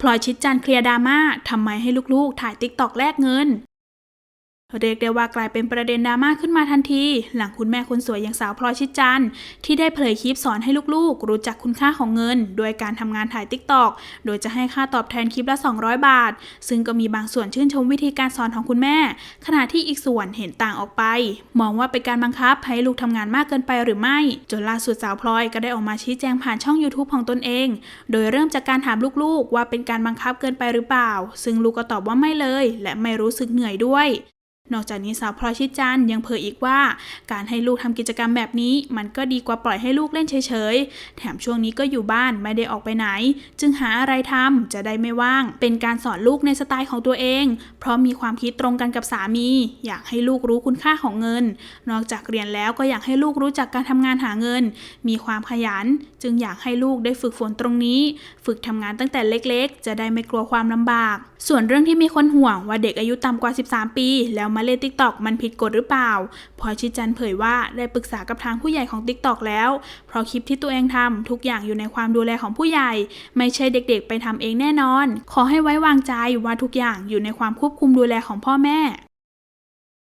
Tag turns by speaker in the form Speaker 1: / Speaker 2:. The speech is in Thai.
Speaker 1: พลอยชิดจันทร์เคลียร์ดราม่าทำไมให้ลูกๆ ถ่ายติ๊กตอกแลกเงิน เรียกได้ว่ากลายเป็นประเด็นดราม่าขึ้นมาทันที หลังคุณแม่คนสวยอย่างสาวพลอยชิดจันทร์ที่ได้เผยคลิปสอนให้ลูกๆ รู้จักคุณค่าของเงิน โดยการทำงานถ่ายติ๊กตอกโดยจะให้ค่าตอบแทนคลิปละ 200 บาท ซึ่งก็มีบางส่วนชื่นชมวิธีการสอนของคุณแม่ ขณะที่อีกส่วนเห็นต่างออกไป มองว่าเป็นการบังคับให้ลูกทำงานมากเกินไปหรือไม่ จนล่าสุดสาวพลอยก็ได้ออกมาชี้แจงผ่านช่อง YouTube ของตนเอง โดยเริ่มจากการถามลูกๆ ว่าเป็นการบังคับเกินไปหรือเปล่า ซึ่งลูกก็ตอบว่าไม่เลย และไม่รู้สึกเหนื่อยด้วย นอกจากนี้สาวพลอยชิดจันยังเผยอีกว่า การให้ลูกทำกิจกรรมแบบนี้ มันก็ดีกว่าปล่อยให้ลูกเล่นเฉยๆ แถมช่วงนี้ก็อยู่บ้านไม่ได้ออกไปไหน จึงหาอะไรทำจะได้ไม่ว่าง เป็นการสอนลูกในสไตล์ของตัวเอง เพราะมีความคิดตรงกันกับสามี อยากให้ลูกรู้คุณค่าของเงิน นอกจากเรียนแล้วก็อยากให้ลูกรู้จักการทำงานหาเงิน มีความขยัน จึงอยากให้ลูกได้ฝึกฝนตรงนี้ ฝึกทำงานตั้งแต่เล็ก ๆ จะได้ไม่กลัวความลำบาก ส่วนเรื่องที่มีคนห่วงว่าเด็กอายุต่ำกว่า 13 ปี แล้วมาเล่น TikTok มันผิดกฎหรือเปล่า พอชิจันเผยว่าได้ปรึกษากับทางผู้ใหญ่ของ TikTok แล้ว เพราะคลิปที่ตัวเองทำทุกอย่างอยู่ในความดูแลของผู้ใหญ่ ไม่ใช่เด็กๆ ไปทำเองแน่นอน ขอให้ไว้วางใจว่าทุกอย่างอยู่ในความควบคุมดูแลของพ่อแม่